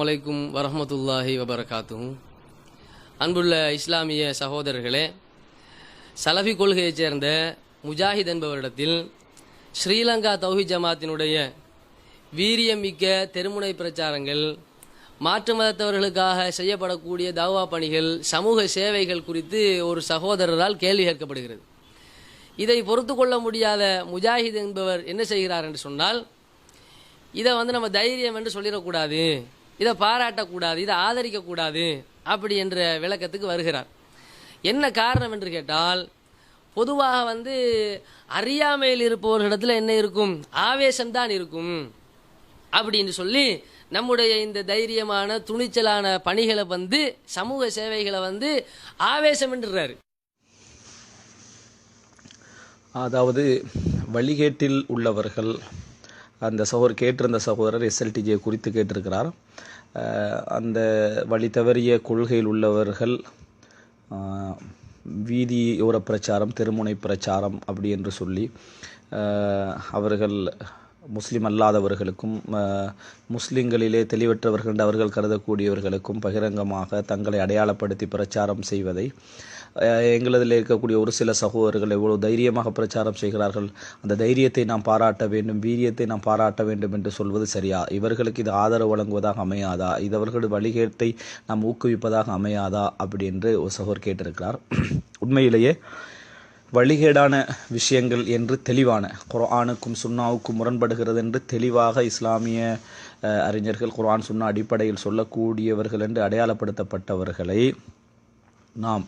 வலைக்கும் வரமத்துல்லாஹி வபரகாத்தும் அன்புள்ள இஸ்லாமிய சகோதரர்களே சலஃபி கொள்கையைச் சேர்ந்த முஜாஹித் என்பவரிடத்தில் ஸ்ரீலங்கா தௌஹி ஜமாத்தினுடைய வீரியமிக்க தெருமுனை பிரச்சாரங்கள் மாற்று மதத்தவர்களுக்காக செய்யப்படக்கூடிய தாவா பணிகள் சமூக சேவைகள் குறித்து ஒரு சகோதரரால் கேள்வி கேட்கப்படுகிறது. இதை பொறுத்து கொள்ள முடியாத முஜாஹித் என்பவர் என்ன செய்கிறார் என்று சொன்னால் இதை வந்து நம்ம தைரியம் என்று சொல்லிடக்கூடாது. இதை பாராட்டக்கூடாது இதை ஆதரிக்கக்கூடாது அப்படி என்ற விளக்கத்துக்கு வருகிறார். என்ன காரணம் என்று கேட்டால் பொதுவாக வந்து அறியாமையில் இருப்பவர்களிடத்தில் என்ன இருக்கும்? ஆவேசம்தான் இருக்கும். அப்படின்னு சொல்லி நம்முடைய இந்த தைரியமான துணிச்சலான பணிகளை வந்து சமூக சேவைகளை வந்து ஆவேசம் என்றுறாரு. அதாவது வழிகேட்டில் உள்ளவர்கள் அந்த சகோதரர் கேட்டிருந்த சகோதரர் எஸ்எல்டிஜே குறித்து கேட்டிருக்கிறார். அந்த வழி தவறிய கொள்கையில் உள்ளவர்கள் வீதியோர பிரச்சாரம் தெருமுனை பிரச்சாரம் அப்படி என்று சொல்லி அவர்கள் முஸ்லீம் அல்லாதவர்களுக்கும் முஸ்லீம்களிலே தெளிவற்றவர்கள் என்று அவர்கள் கருதக்கூடியவர்களுக்கும் பகிரங்கமாக தங்களை அடையாளப்படுத்தி பிரச்சாரம் செய்வதை எங்களதில் இருக்கக்கூடிய ஒரு சில சகோதரர்கள் எவ்வளோ தைரியமாக பிரச்சாரம் செய்கிறார்கள். அந்த தைரியத்தை நாம் பாராட்ட வேண்டும் வீரியத்தை நாம் பாராட்ட வேண்டும் என்று சொல்வது சரியா? இவர்களுக்கு இது ஆதரவு வழங்குவதாக அமையாதா? இது அவர்களது வழிகேட்டை நாம் ஊக்குவிப்பதாக அமையாதா? அப்படி என்று ஒரு சகோர் கேட்டிருக்கிறார். உண்மையிலேயே வழிகேடான விஷயங்கள் என்று தெளிவான குர்ஆனுக்கும் சுன்னாவுக்கும் முரண்படுகிறது என்று தெளிவாக இஸ்லாமிய அறிஞர்கள் குர்ஆன் சுன்னா அடிப்படையில் சொல்லக்கூடியவர்கள் என்று அடையாளப்படுத்தப்பட்டவர்களை நாம்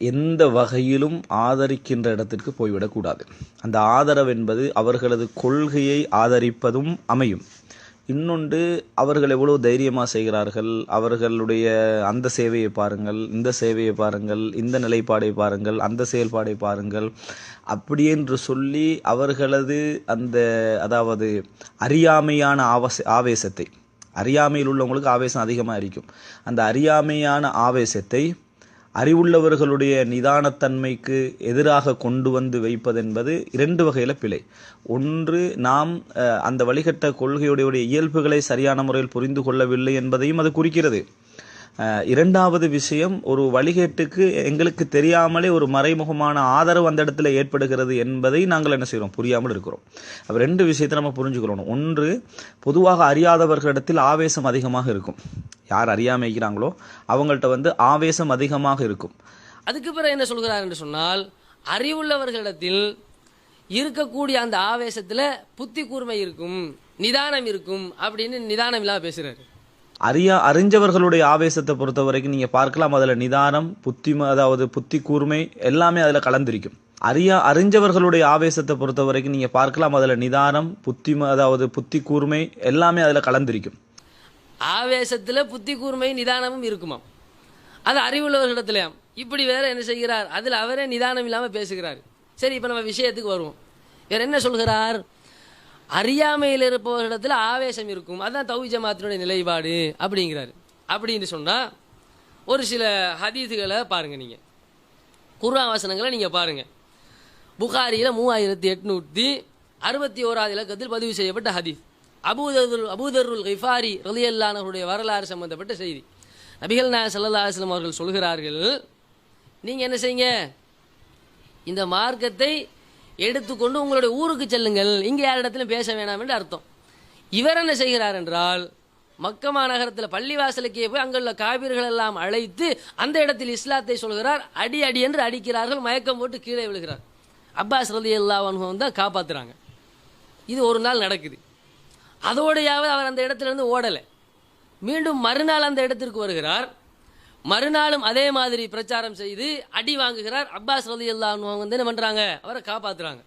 எந்த வகையிலும் ஆதரிக்கின்ற இடத்திற்கு போய்விடக்கூடாது அந்த ஆதரவு என்பது அவர்களது கொள்கையை ஆதரிப்பதும் அமையும். இன்னொன்று அவர்கள் எவ்வளோ தைரியமாக செய்கிறார்கள் அவர்களுடைய அந்த சேவையை பாருங்கள் இந்த சேவையை பாருங்கள் இந்த நிலைப்பாடை பாருங்கள் அந்த செயல்பாடை பாருங்கள் அப்படி என்று சொல்லி அவர்களது அந்த அதாவது அறியாமையான ஆவச ஆவேசத்தை அறியாமையில் உள்ளவங்களுக்கு ஆவேசம் அதிகமாக இருக்கும். அந்த அறியாமையான ஆவேசத்தை அறிவுள்ளவர்களுடைய நிதானத்தன்மைக்கு எதிராக கொண்டு வந்து வைப்பதென்பது இரண்டு வகையில் பிழை. ஒன்று நாம் அந்த வழிகட்ட கொள்கையுடைய இயல்புகளை சரியான முறையில் புரிந்து கொள்ளவில்லை என்பதையும் அது குறிக்கிறது. இரண்டாவது விஷயம் ஒரு வழிகேட்டுக்கு எங்களுக்கு தெரியாமலே ஒரு மறைமுகமான ஆதரவு அந்த இடத்துல ஏற்படுகிறது என்பதை நாங்கள் என்ன செய்கிறோம்? புரியாமல் இருக்கிறோம். ரெண்டு விஷயத்தை நம்ம புரிஞ்சுக்கிறோம் ஒன்று பொதுவாக அறியாதவர்களிடத்தில் ஆவேசம் அதிகமாக இருக்கும். யார் அறியாம இருக்கிறாங்களோ அவங்கள்ட்ட வந்து ஆவேசம் அதிகமாக இருக்கும். அதுக்கு பிறகு என்ன சொல்கிறார் என்று சொன்னால் அறிவுள்ளவர்களிடத்தில் இருக்கக்கூடிய அந்த ஆவேசத்துல புத்தி கூர்மை இருக்கும் நிதானம் இருக்கும் அப்படின்னு நிதானம் இல்லாம பேசுறாரு. அறியா அறிஞ்சவர்களுடைய ஆவேசத்தை பொறுத்த வரைக்கும் நீங்க பார்க்கலாம் அதுல நிதானம் புத்தி அதாவது புத்தி கூர்மை எல்லாமே அதுல கலந்திருக்கும். அறியா அறிஞ்சவர்களுடைய ஆவேசத்தை பொறுத்த வரைக்கும் நீங்க பார்க்கலாம் அதுல நிதானம் புத்தி அதாவது புத்தி கூர்மை எல்லாமே அதுல கலந்திருக்கும். ஆவேசத்தில் புத்தி கூர்மை நிதானமும் இருக்குமாம். அது அறிவுள்ளவர்களிடத்துலையாம். இப்படி வேற என்ன செய்கிறார்? அதில் அவரே நிதானம் இல்லாமல் பேசுகிறார். சரி இப்போ நம்ம விஷயத்துக்கு வருவோம். வேற என்ன சொல்கிறார்? அறியாமையில் இருப்பவர்களிடத்தில் ஆவேசம் இருக்கும். அதுதான் தௌஹி ஜமாத்தினுடைய நிலைப்பாடு அப்படிங்கிறாரு. அப்படின்னு சொன்னால் ஒரு சில ஹதீதுகளை பாருங்கள் நீங்கள் குர்ஆன் வசனங்களை நீங்கள் பாருங்கள் புகாரியில் மூவாயிரத்தி எட்நூற்றி அறுபத்தி ஓராவது இலக்கத்தில் பதிவு செய்யப்பட்ட ஹதீஸ். அபூதருல் அபூதருல் கிஃபாரி ரலியல்லானவருடைய வரலாறு சம்பந்தப்பட்ட செய்தி. நபிகள் நாயகம் சல்லா அலுவலம் அவர்கள் சொல்கிறார்கள் நீங்கள் என்ன செய்யுங்க? இந்த மார்க்கத்தை எடுத்துக்கொண்டு உங்களுடைய ஊருக்கு செல்லுங்கள். இங்கே யாரிடத்திலும் பேச வேணாம் என்று அர்த்தம். இவர் என்ன செய்கிறார் என்றால் மக்கமா நகரத்தில் பள்ளிவாசலுக்கே போய் அங்குள்ள காவிர்கள் எல்லாம் அழைத்து அந்த இடத்தில் இஸ்லாத்தை சொல்கிறார். அடி அடி என்று அடிக்கிறார்கள். மயக்கம் போட்டு கீழே விழுகிறார். அப்பாஸ் ரதி அனுபவம் தான் காப்பாற்றுறாங்க இது ஒரு நாள் நடக்குது. அதோடையாவது அவர் அந்த இடத்துல இருந்து ஓடலை. மீண்டும் மறுநாள் அந்த இடத்திற்கு வருகிறார். மறுநாளும் அதே மாதிரி பிரச்சாரம் செய்து அடி வாங்குகிறார். அப்பாஸ் ரதி அல்லாஹ் வந்து என்ன பண்ணுறாங்க அவரை காப்பாற்றுறாங்க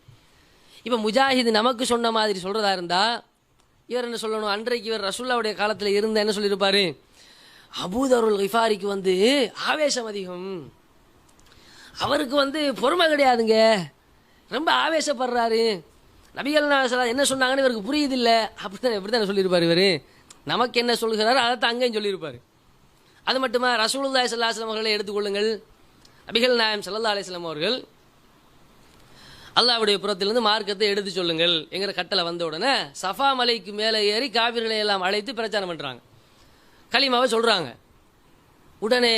இப்போ முஜாஹித் நமக்கு சொன்ன மாதிரி சொல்கிறதா இருந்தால் இவர் என்ன சொல்லணும்? அன்றைக்கு இவர் ரசுல்லாவுடைய காலத்தில் இருந்த என்ன சொல்லியிருப்பாரு? அபூதருல் கிஃபாரிக்கு வந்து ஆவேசம் அதிகம். அவருக்கு வந்து பொறுமை கிடையாதுங்க. ரொம்ப ஆவேசப்படுறாரு. நபிகள் நாசலா என்ன சொன்னாங்கன்னு இவருக்கு புரியுதில்ல. அப்படிதான் எப்படி தானே சொல்லியிருப்பார் இவர். நமக்கு என்ன சொல்கிறாரோ அதை தான் அங்கேயும் சொல்லியிருப்பார். அது மட்டுமா ரசூலுல்லாய் ஸல்லல்லாஹு அவர்களை எடுத்துக்கொள்ளுங்கள் நபிகள் நாயம் சல்லா அலிஸ்லாம் அவர்கள் அல்லாவுடைய புறத்திலிருந்து மார்க்கத்தை எடுத்து சொல்லுங்கள் எங்கிற கட்டளை வந்த உடனே சஃபா மலைக்கு மேலே ஏறி காவிர்களை எல்லாம் அழைத்து பிரச்சாரம் பண்ணுறாங்க களிமாவை சொல்கிறாங்க உடனே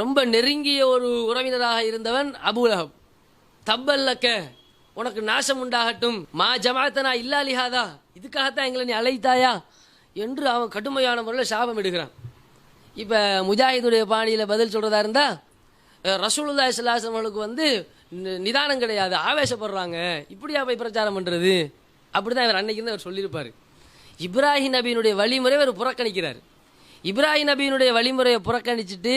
ரொம்ப நெருங்கிய ஒரு உறவினராக இருந்தவன் அபுலஹப் தப்பல்லக்க. உனக்கு நாசம் உண்டாகட்டும். மா ஜமாத்தனா இல்லா லிஹாதா. இதுக்காகத்தான் எங்களை நீ அழைத்தாயா? என்று அவன் கடுமையான முறையில் சாபம் எடுக்கிறான். இப்போ முஜாஹிதுடைய பாணியில் பதில் சொல்கிறதா இருந்தால் ரசூலுல்லா ரசூலுல்லாஹி ஸல்லல்லாஹு அவர்களுக்கு வந்து நிதானம் கிடையாது ஆவேசப்படுறாங்க. இப்படியா போய் பிரச்சாரம் பண்ணுறது அப்படி தான் இவர் அன்னைக்கு அவர் சொல்லியிருப்பார். இப்ராஹிம் நபியினுடைய வழிமுறை அவர் புறக்கணிக்கிறார். இப்ராஹிம் நபியினுடைய வழிமுறையை புறக்கணிச்சிட்டு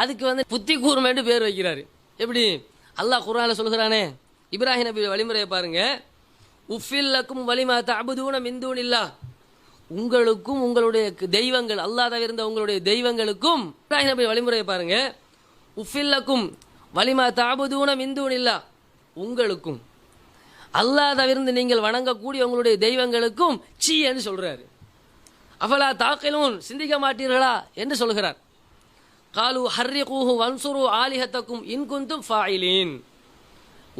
அதுக்கு வந்து புத்தி கூர்மைன்னு பேர் வைக்கிறார். எப்படி? அல்லாஹ் குரானில் சொல்கிறானே இப்ராஹிம் நபி வழிமுறையை பாருங்க. உஃபில்லக்கும் வலிமா தபுதூன மிந்தூன் இல்லா உங்களுக்கும் உங்களுடைய தெய்வங்கள் அல்லாத இருந்த உங்களுடைய தெய்வங்களுக்கும் இப்ராஹிம் நபி வழிமுறையை பாருங்க. உஃபில்லக்கும் வலிமா தாபுதூன மிந்தூனில்லா உங்களுக்கும். அல்லாஹ் தவிர்ந்து நீங்கள் வணங்கக்கூடிய உங்களுடைய தெய்வங்களுக்கும் சீன்னு சொல்கிறாரு சொல்றாரு. அஃபலா சிந்திக்க மாட்டீர்களா? என்று சொல்கிறார். காலு ஹர்ரிகூஹு வன்சுரு ஆலிஹத்தக்கும் இன்குந்தும் ஃபாயிலின்.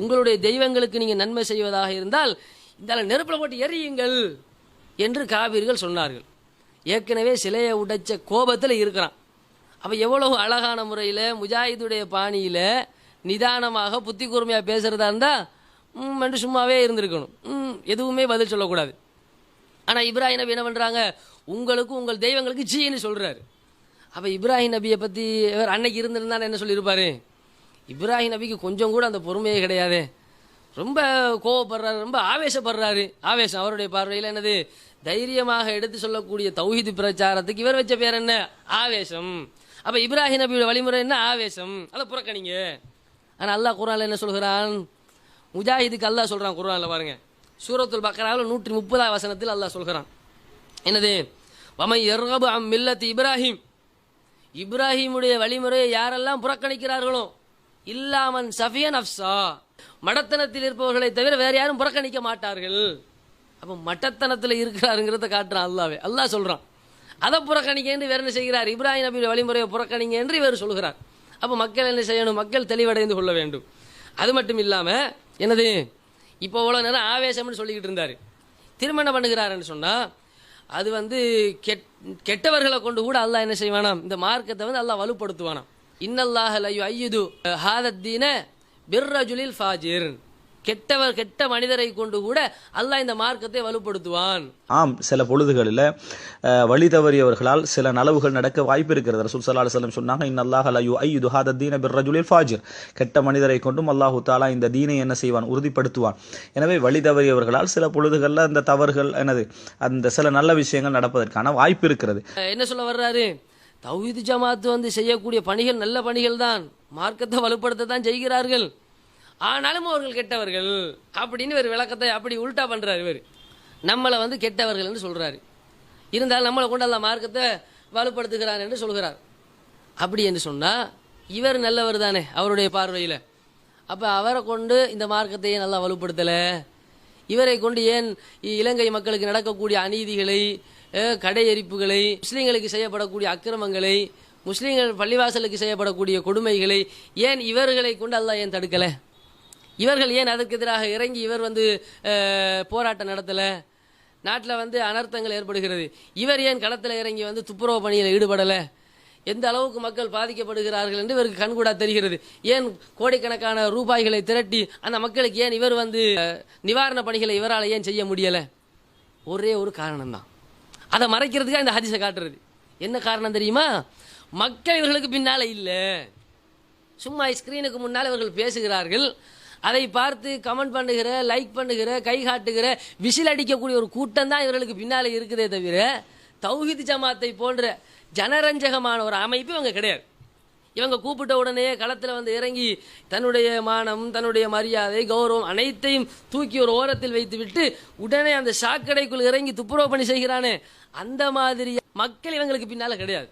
உங்களுடைய தெய்வங்களுக்கு நீங்கள் நன்மை செய்வதாக இருந்தால் இந்த நெருப்பில் போட்டு எரியுங்கள் என்று காவிர்கள் சொன்னார்கள். ஏற்கனவே சிலையை உடைச்ச கோபத்தில் இருக்கிறான். அப்போ எவ்வளவு அழகான முறையில் முஜாஹிதுடைய பாணியில் நிதானமாக புத்தி கூர்மையாக பேசுறதா இருந்தால் என்று சும்மாவே இருந்திருக்கணும். ம் எதுவுமே பதில் சொல்லக்கூடாது. ஆனால் இப்ராஹிம் நபி என்ன பண்ணுறாங்க உங்களுக்கும் உங்கள் தெய்வங்களுக்கு ஜீன்னு சொல்கிறாரு அப்போ இப்ராஹிம் நபியை பற்றி அன்னைக்கு இருந்திருந்தான்னு என்ன சொல்லியிருப்பாரு? இப்ராஹிம் நபிக்கு கொஞ்சம் கூட அந்த பொறுமையே கிடையாது. ரொம்ப கோவப்படுறாரு ரொம்ப ஆவேசப்படுறாரு. ஆவேசம் அவருடைய பார்வையில் என்னது? தைரியமாக எடுத்து சொல்லக்கூடிய தௌஹிது பிரச்சாரத்துக்கு இவர் வச்ச பேர் என்ன? ஆவேசம். அப்போ இப்ராஹிம் நபியோட வழிமுறை என்ன? ஆவேசம். அதை புறக்கணிங்க. ஆனால் அல்லாஹ் குரானில் என்ன சொல்கிறான்? முஜாஹிதுக்கு அல்லாஹ் சொல்கிறான் குரானில் பாருங்க. சூரத்துல் பக்கராவில் நூற்றி முப்பதாம் வசனத்தில் அல்லாஹ் சொல்கிறான். என்னது? வமை எர்கபு அம் மில்லத் இப்ராஹிம். இப்ராஹிமுடைய வழிமுறையை யாரெல்லாம் புறக்கணிக்கிறார்களோ இல்லாமன் சஃபியன் அப்சா மடத்தனத்தில் இருப்பவர்களை தவிர வேற யாரும் புறக்கணிக்க மாட்டார்கள். அப்ப மட்டத்தனத்தில் இருக்கிறாருங்கிறத காட்டுறான் அல்லாவே. அல்லா சொல்றான். அதை புறக்கணிக்க என்று வேற என்ன செய்கிறார்? இப்ராஹிம் நபியுடைய வழிமுறையை புறக்கணிங்க என்று இவர் சொல்கிறார். அப்ப மக்கள் என்ன செய்யணும்? மக்கள் தெளிவடைந்து கொள்ள வேண்டும். அது மட்டும் இல்லாம என்னது? இப்போ இவ்வளவு நேரம் ஆவேசம்னு சொல்லிக்கிட்டு இருந்தாரு. திரும்ப என்ன பண்ணுகிறாருன்னு சொன்னா அது வந்து கெட் கெட்டவர்களை கொண்டு கூட அல்லாஹ் என்ன செய்வானாம்? இந்த மார்க்கத்தை வந்து அல்லாஹ் வலுப்படுத்துவானாம். இன்னல்லாஹ் லயு ஐயுது ஹாதத்தீன பிர்ரஜுலில் ஃபாஜிர். கெட்டவர் கெட்ட மனிதரை கொண்டு கூட அல்லாஹ் இந்த மார்க்கத்தை வலுப்படுத்துவான். ஆம் சில பொழுதுகளில் வழி தவறியவர்களால் சில நலவுகள் நடக்க வாய்ப்பு இருக்கிறது. ரசூல் சல்லா அலுவலம் சொன்னாங்க இன்னல்லாஹ் லயு ஐயுது ஹாத தீன பிர் ரஜுலில் ஃபாஜிர். கெட்ட மனிதரை கொண்டும் அல்லாஹு தாலா இந்த தீனை என்ன செய்வான்? உறுதிப்படுத்துவான். எனவே வழி தவறியவர்களால் சில பொழுதுகளில் அந்த தவறுகள் என்னது அந்த சில நல்ல விஷயங்கள் நடப்பதற்கான வாய்ப்பு இருக்கிறது. என்ன சொல்ல வர்றாரு? தௌஹீது ஜமாத்து வந்து செய்யக்கூடிய பணிகள் நல்ல பணிகள் தான் மார்க்கத்தை வலுப்படுத்த தான் செய்கிறார்கள். ஆனாலும் அவர்கள் கெட்டவர்கள். அப்படின்னு இவர் விளக்கத்தை அப்படி உல்டா பண்ணுறாரு இவர். நம்மளை வந்து கெட்டவர்கள் என்று சொல்கிறாரு இருந்தாலும் நம்மளை கொண்டு அந்த மார்க்கத்தை வலுப்படுத்துகிறான் என்று சொல்கிறார். அப்படி என்று சொன்னால் இவர் நல்லவர் தானே அவருடைய பார்வையில். அப்போ அவரை கொண்டு இந்த மார்க்கத்தை நல்லா வலுப்படுத்தலை. இவரை கொண்டு ஏன் இலங்கை மக்களுக்கு நடக்கக்கூடிய அநீதிகளை கடை எரிப்புகளை முஸ்லீம்களுக்கு செய்யப்படக்கூடிய அக்கிரமங்களை முஸ்லீம்கள் பள்ளிவாசலுக்கு செய்யப்படக்கூடிய கொடுமைகளை ஏன் இவர்களை கொண்டு அல்லாஹ் ஏன் தடுக்கல? இவர்கள் ஏன் அதற்கு எதிராக இறங்கி இவர் வந்து போராட்டம் நடத்தல? நாட்டில் வந்து அனர்த்தங்கள் ஏற்படுகிறது. இவர் ஏன் களத்தில் இறங்கி வந்து துப்புரவு பணியில் ஈடுபடலை? எந்த அளவுக்கு மக்கள் பாதிக்கப்படுகிறார்கள் என்று இவருக்கு கண்கூடா தெரிகிறது. ஏன் கோடிக்கணக்கான ரூபாய்களை திரட்டி அந்த மக்களுக்கு ஏன் இவர் வந்து நிவாரண பணிகளை இவரால் ஏன் செய்ய முடியலை? ஒரே ஒரு காரணம்தான். அதை மறைக்கிறதுக்காக இந்த ஹதீஸை காட்டுறது. என்ன காரணம் தெரியுமா? மக்கள் இவர்களுக்கு பின்னால் இல்லை. சும்மா ஸ்க்ரீனுக்கு முன்னால் இவர்கள் பேசுகிறார்கள். அதை பார்த்து கமெண்ட் பண்ணுகிற லைக் பண்ணுகிற கை காட்டுகிற விசில் அடிக்கக்கூடிய ஒரு கூட்டம் தான் இவர்களுக்கு பின்னால் இருக்குதே தவிர தௌஹித் ஜமாத்தை போன்ற ஜனரஞ்சகமான ஒரு அமைப்பு இவங்க கிடையாது. இவங்க கூப்பிட்ட உடனே களத்தில் வந்து இறங்கி தன்னுடைய மானம் தன்னுடைய மரியாதை கௌரவம் அனைத்தையும் தூக்கி ஒரு ஓரத்தில் வைத்துவிட்டு உடனே அந்த சாக்கடைக்குள் இறங்கி துப்புரவு பணி செய்கிறானே. அந்த மாதிரி மக்கள் இவங்களுக்கு பின்னால் கிடையாது.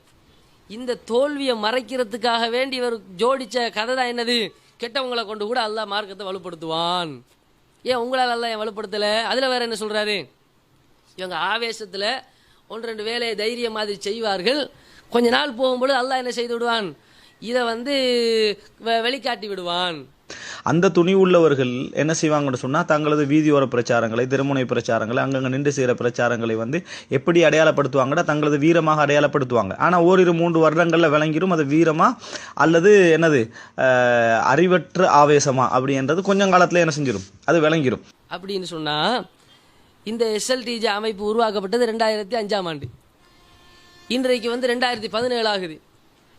இந்த தோல்வியை மறைக்கிறதுக்காக வேண்டி இவர் ஜோடிச்ச கதை தான் என்னது? கெட்டவங்களை கொண்டு கூட அல்லாஹ் மார்க்கத்தை வலுப்படுத்துவான். ஏன் உங்களால் அல்லா என் வலுப்படுத்தலை? அதில் வேற என்ன சொல்கிறாரு இவங்க ஆவேசத்தில் ஒன்று ரெண்டு வேலையை தைரியம் மாதிரி செய்வார்கள். கொஞ்ச நாள் போகும்பொழுது அல்லாஹ் என்ன செய்து விடுவான்? இதை வந்து வெளிக்காட்டி விடுவான். அந்த துணி உள்ளவர்கள் என்ன செய்வாங்கன்னு சொன்னா தங்களது வீதியோர பிரச்சாரங்களை திருமுனை பிரச்சாரங்களை அங்கங்க நின்று செய்கிற பிரச்சாரங்களை வந்து எப்படி அடையாளப்படுத்துவாங்கன்னா தங்களது வீரமாக அடையாளப்படுத்துவாங்க. ஆனா ஓரிரு மூன்று வருடங்கள்ல விளங்கிடும் அது வீரமா அல்லது என்னது அறிவற்ற ஆவேசமா அப்படின்றது கொஞ்சம் காலத்துல என்ன செஞ்சிடும் அது விளங்கிடும் அப்படின்னு சொன்னா இந்த எஸ்எல்டிஜி அமைப்பு உருவாக்கப்பட்டது ரெண்டாயிரத்தி அஞ்சாம் ஆண்டு. இன்றைக்கு வந்து ரெண்டாயிரத்தி பதினேழு ஆகுது.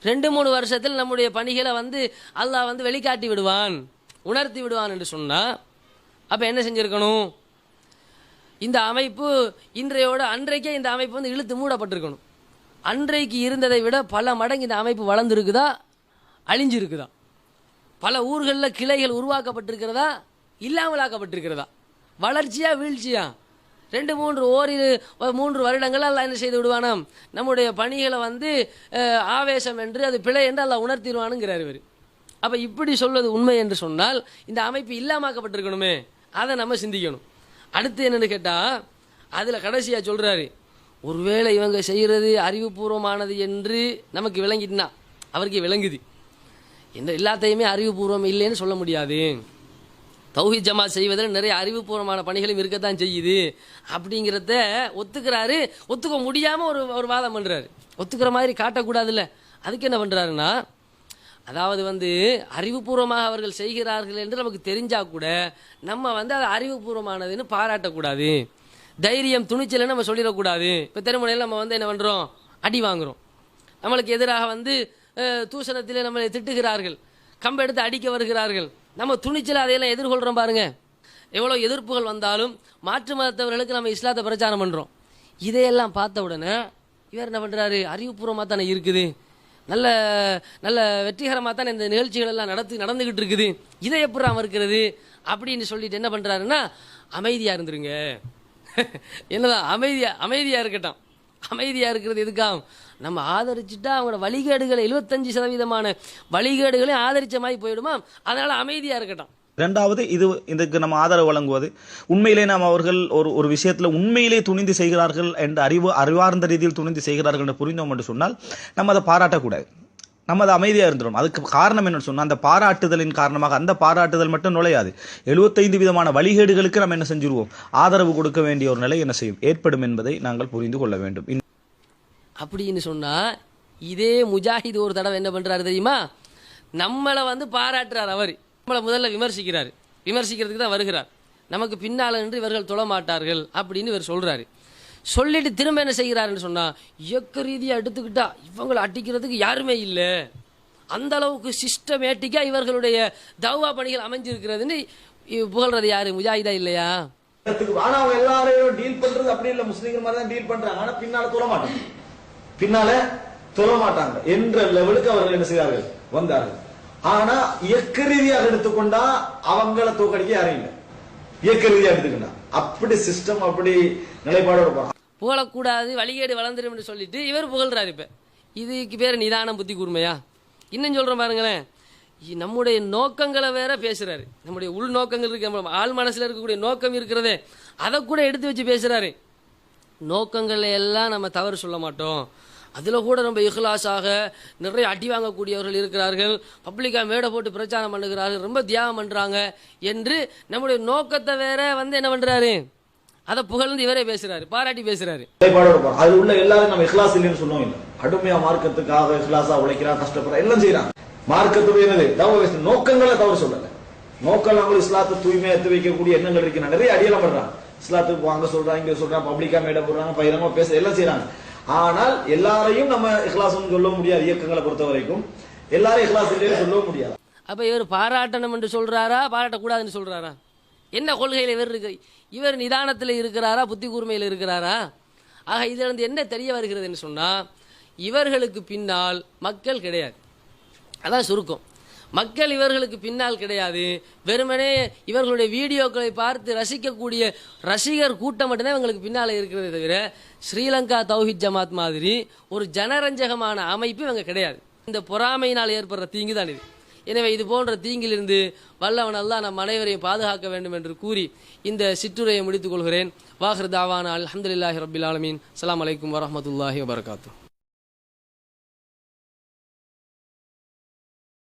ரெண்டு மூணு வருஷத்தில் நம்முடைய பணிகளை வந்து அல்லாஹ் வந்து வெளிக்காட்டி விடுவான் உணர்த்தி விடுவான் என்று சொன்னால் அப்போ என்ன செஞ்சுருக்கணும்? இந்த அமைப்பு இன்றையோட அன்றைக்கே இந்த அமைப்பு வந்து இழுத்து மூடப்பட்டிருக்கணும். அன்றைக்கு இருந்ததை விட பல மடங்கு இந்த அமைப்பு வளர்ந்துருக்குதா? அழிஞ்சிருக்குதா? பல ஊர்களில் கிளைகள் உருவாக்கப்பட்டிருக்கிறதா? இல்லாமலாக்கப்பட்டிருக்கிறதா? வளர்ச்சியா வீழ்ச்சியா? ரெண்டு மூன்று ஓரிரு மூன்று வருடங்கள் அல்ல என்ன செய்து விடுவானாம்? நம்முடைய பணிகளை வந்து ஆவேசம் என்று அது பிழை என்று அல்ல உணர்த்திடுவானுங்கிறார் இவர். அப்போ இப்படி சொல்வது உண்மை என்று சொன்னால் இந்த அமைப்பு இல்லாமக்கப்பட்டிருக்கணுமே அதை நம்ம சிந்திக்கணும். அடுத்து என்னென்னு கேட்டால் அதில் கடைசியாக சொல்கிறாரு ஒருவேளை இவங்க செய்கிறது அறிவுபூர்வமானது என்று நமக்கு விளங்கிட்டுனா அவருக்கு விளங்குது. இந்த எல்லாத்தையுமே அறிவுபூர்வம் இல்லைன்னு சொல்ல முடியாது. தௌஹீத் ஜமா செய்வதில் நிறைய அறிவுபூர்வமான பணிகளும் இருக்கத்தான் செய்யுது. அப்படிங்கிறத ஒத்துக்கிறாரு. ஒத்துக்க முடியாமல் ஒரு ஒரு வாதம் பண்ணுறாரு ஒத்துக்கிற மாதிரி காட்டக்கூடாதுல்ல. அதுக்கு என்ன பண்ணுறாருன்னா அதாவது வந்து அறிவுபூர்வமாக அவர்கள் செய்கிறார்கள் என்று நமக்கு தெரிஞ்சால் கூட நம்ம வந்து அது அறிவுபூர்வமானதுன்னு பாராட்டக்கூடாது. தைரியம் துணிச்சலை நம்ம சொல்லிடக்கூடாது. இப்போ திருமணையில் நம்ம வந்து என்ன பண்ணுறோம் அடி வாங்குகிறோம் நம்மளுக்கு எதிராக வந்து அஹ், நம்மளை திட்டுகிறார்கள். கம்பை எடுத்து அடிக்க வருகிறார்கள். நம்ம துணிச்சல அதையெல்லாம் எதிர்கொள்கிறோம் பாருங்க. எவ்வளோ எதிர்ப்புகள் வந்தாலும் மாற்று மதத்தவர்களுக்கு நம்ம இஸ்லாத்தை பிரச்சாரம் பண்ணுறோம் இதையெல்லாம் பார்த்த உடனே இவர் என்ன பண்ணுறாரு அறிவுபூர்வமாக தானே இருக்குது. நல்ல நல்ல வெற்றிகரமாக தானே இந்த நிகழ்ச்சிகள் எல்லாம் நடத்து நடந்துக்கிட்டு இருக்குது. இதை எப்படி இருக்கிறது அப்படின்னு சொல்லிட்டு என்ன பண்ணுறாருன்னா அமைதியாக இருந்துருங்க. என்னதான் அமைதியாக அமைதியாக இருக்கட்டும். அமைதியாக இருக்கிறது எதுக்காக நம்ம ஆதரிச்சுட்டா அவங்களோட வழிகேடுகளை எழுபத்தஞ்சு சதவீதமான வழிகேடுகளை ஆதரிச்ச மாதிரி போயிடுமா? அதனால அமைதியா இருக்கட்டும். இரண்டாவது இது இதுக்கு நம்ம ஆதரவு வழங்குவது. உண்மையிலே நாம் அவர்கள் ஒரு ஒரு விஷயத்தில் உண்மையிலே துணிந்து செய்கிறார்கள் என்று அறிவு அறிவார்ந்த ரீதியில் துணிந்து செய்கிறார்கள் என்று புரிந்தோம் என்று சொன்னால் நம்ம அதை பாராட்டக்கூடாது. நம்ம அதை அமைதியாக இருந்துடும் அதுக்கு காரணம் என்னன்னு சொன்னால் அந்த பாராட்டுதலின் காரணமாக அந்த பாராட்டுதல் மட்டும் நுழையாது. எழுபத்தைந்து விதமான வழிகேடுகளுக்கு நம்ம என்ன செஞ்சிருவோம்? ஆதரவு கொடுக்க வேண்டிய ஒரு நிலை என்ன செய்யும்? ஏற்படும் என்பதை நாங்கள் புரிந்து கொள்ள வேண்டும். அப்படின்னு சொன்னால் இதே முஜாஹித் ஒரு தடவை என்ன பண்ணுறாரு தெரியுமா? நம்மளை வந்து பாராட்டுறார் அவர். நம்மளை முதல்ல விமர்சிக்கிறார். விமர்சிக்கிறதுக்கு தான் வருகிறார். நமக்கு பின்னால் நின்று இவர்கள் தொழமாட்டார்கள் அப்படின்னு இவர் சொல்கிறாரு சொல்லிட்டு திரும்ப என்ன செய்கிறாருன்னு சொன்னால் இயக்க ரீதியாக எடுத்துக்கிட்டா இவங்களை அடிக்கிறதுக்கு யாருமே இல்லை. அந்த அளவுக்கு சிஸ்டமேட்டிக்காக இவர்களுடைய தௌவா பணிகள் அமைஞ்சிருக்கிறதுன்னு இ- புகழ்றது யாரு? முஜாஹிதா இல்லையா? ஆனா அவங்க எல்லாரையும் டீல் பண்றது அப்படி இல்லை. முஸ்லீம்கள் மாதிரி தான் டீல் பண்றாங்க. ஆனா பின்னால தூர மாட்டாங்க. பின்னால தொழ மாட்டாங்க. என்ற லெவலுக்கு அவர்கள் என்ன செய்தார்கள்? வந்தார்கள். ஆனா இயக்க ரீதியாக எடுத்துக்கொண்டா அவங்கள தோக்கடிக்க யாரும் இல்லை. இயக்க ரீதியாக எடுத்துக்கிட்டா அப்படி சிஸ்டம் அப்படி நிலைப்பாடோட போறான் புகழக்கூடாது வழிகேடு வளர்ந்துரும்னு சொல்லிட்டு இவர் புகழ்றாரு இப்ப. இதுக்கு பேர் நிதானம் புத்தி கூர்மையா? இன்னும் சொல்றேன் பாருங்களேன். நம்முடைய நோக்கங்களை வேற பேசுறாரு. நம்முடைய உள் நோக்கங்கள் இருக்கு நம்ம ஆள் மனசுல இருக்கக்கூடிய நோக்கம் இருக்கிறதே அதை கூட எடுத்து வச்சு பேசுறாரு. நோக்கங்களை எல்லாம் நம்ம தவறு சொல்ல மாட்டோம். அதில் கூட நம்ம இஹ்லாஸாக நிறைய அடி வாங்கக்கூடியவர்கள் இருக்கிறார்கள். பப்ளிக்காக மேடை போட்டு பிரச்சாரம் பண்ணுகிறார்கள். ரொம்ப தியாகம் பண்ணுறாங்க என்று நம்முடைய நோக்கத்தை வேற வந்து என்ன பண்ணுறாரு அதை புகழ்ந்து இவரே பேசுறாரு பாராட்டி பேசுறாரு. அது உள்ள எல்லாரும் நம்ம இஹ்லாஸ் இல்லைன்னு சொல்லுவோம் இல்ல. அடுமையா மார்க்கத்துக்காக இஹ்லாஸா உழைக்கிறான் கஷ்டப்படுறான் எல்லாம் செய்யறான் மார்க்கத்துடைய என்னது? தவ நோக்கங்களை தவறு சொல்லல. நோக்கம் அவங்க இஸ்லாத்தை தூய்மையா எடுத்து வைக்கக்கூடிய எண்ணங்கள் இருக்கு நிறைய அடியெல்லாம் பண்றாங்க. இஸ்லாத்துக்கு வாங்க சொல்றாங்க இங்க சொல்றாங்க பப்ளிக்கா மேடை போடுறாங்க பயிரமா பேச எல்லாம் செய்யறாங்க ஆனால் எல்லாரையும் நம்ம இஹ்லாசம் சொல்ல முடியாது இயக்கங்களை பொறுத்த வரைக்கும். எல்லாரும் இஹ்லாஸ் இல்லைன்னு சொல்ல முடியாது. அப்ப இவர் பாராட்டணும் என்று சொல்றாரா பாராட்டக்கூடாதுன்னு சொல்றாரா? என்ன கொள்கையில இவர் இருக்கு? இவர் நிதானத்தில் இருக்கிறாரா புத்தி கூர்மையில் இருக்கிறாரா? ஆக இதிலிருந்து என்ன தெரிய வருகிறதுன்னு சொன்னால் இவர்களுக்கு பின்னால் மக்கள் கிடையாது. அதான் சுருக்கம். மக்கள் இவர்களுக்கு பின்னால் கிடையாது. வெறுமனே இவர்களுடைய வீடியோக்களை பார்த்து ரசிக்கக்கூடிய ரசிகர் கூட்டம் மட்டும்தான் இவங்களுக்கு பின்னால் இருக்கிறதே தவிர ஸ்ரீலங்கா தௌஹித் ஜமாத் மாதிரி ஒரு ஜனரஞ்சகமான அமைப்பு இவங்க கிடையாது. இந்த பொறாமையினால் ஏற்படுற தீங்கு தான் இது. எனவே இது போன்ற தீங்கிலிருந்து வல்லவன் அல்லா நம் அனைவரையும் பாதுகாக்க வேண்டும் என்று கூறி இந்த சிற்றுரையை முடித்துக் கொள்கிறேன். வாஹர் தாவானா அலமதுல்லாஹி ரபில் ஆலமீன். அலாம் வலைக்கம் வரமத்துல்லாஹி வபர்காத்தூ